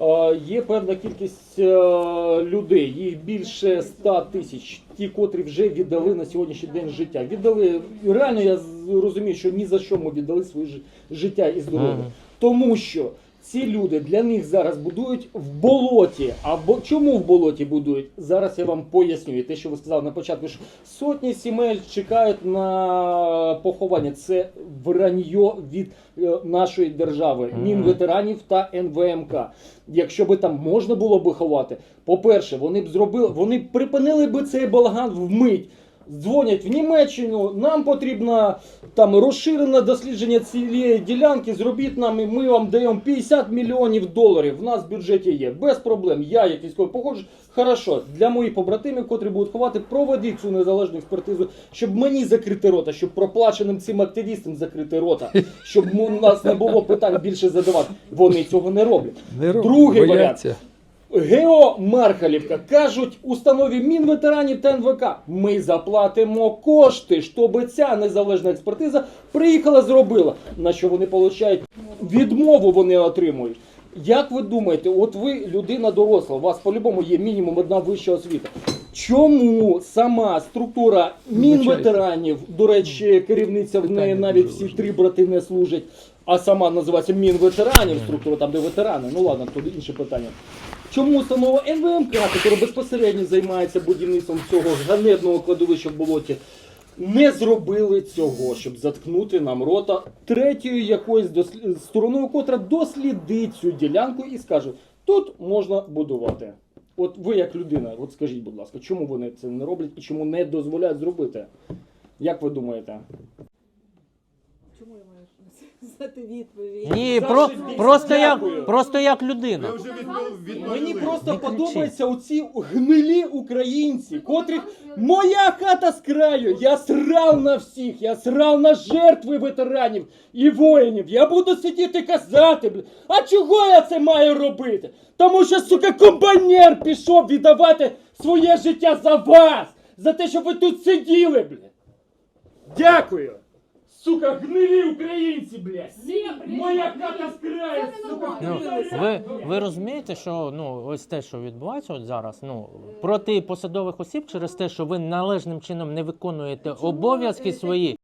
Е, Є певна кількість е, людей, їх більше 100 тисяч, ті, котрі вже віддали на сьогоднішній день життя. Віддали реально, я розумію, що ні за що ми віддали своє життя і здоров'я. Тому що ці люди для них зараз будують в болоті. Або чому в болоті будують? Зараз я вам поясню. І те, що ви сказали на початку, що сотні сімей чекають на поховання. Це враньо від е, нашої держави. Мінветеранів та НВМК. Якщо би там можна було би ховати, по-перше, вони б зробили, вони б припинили би цей балаган вмить. Дзвонять в Німеччину, нам потрібно там розширене дослідження цієї ділянки. Зробіть нам, і ми вам даємо 50 мільйонів доларів. В нас в бюджеті є без проблем. Я як військовий походжу. Хорошо, для моїх побратимів, котрі будуть ховати, проведіть цю незалежну експертизу, щоб мені закрити рота, щоб проплаченим цим активістам закрити рота, щоб у нас не було питань більше задавати. Вони цього не роблять. Не роб- Другий бояться. Гео Мархалівка кажуть установі Мінветеранів та НВК. Ми заплатимо кошти, щоб ця незалежна експертиза приїхала, зробила. На що вони получають відмову вони отримують. Як ви думаєте, от ви людина доросла, у вас по-любому є мінімум одна вища освіта. Чому сама структура мінветеранів, до речі, керівниця в неї навіть всі три брати не служать, а сама називається Мінветеранів, структура там, де ветерани. Ну ладно, тут інше питання. Чому установа НВМК, яка безпосередньо займається будівництвом цього ганебного кладовища в болоті, не зробили цього, щоб заткнути нам рота третьою якоюсь дослі- стороною, котра дослідить цю ділянку і скаже, тут можна будувати. От ви як людина, от скажіть, будь ласка, чому вони це не роблять і чому не дозволяють зробити? Як ви думаєте? Чому я маю знати відповідь? Ні, про, просто, як, просто як людина. Ви вже відмов- відмовили. Мені просто Не кричи. подобаються оці гнилі українці, котрих моя хата з краю. Я срав на всіх, я срав на жертви ветеранів і воїнів. Я буду сидіти казати, бля. А чого я це маю робити? Тому що, сука, комбайнер пішов віддавати своє життя за вас, за те, щоб ви тут сиділи, бля. Дякую. Сука, гнилі українці, блядь. Моя хата з краю, сука. Ну, ви, ви розумієте, що ну ось те, що відбувається от зараз, ну проти посадових осіб через те, що ви належним чином не виконуєте обов'язки свої.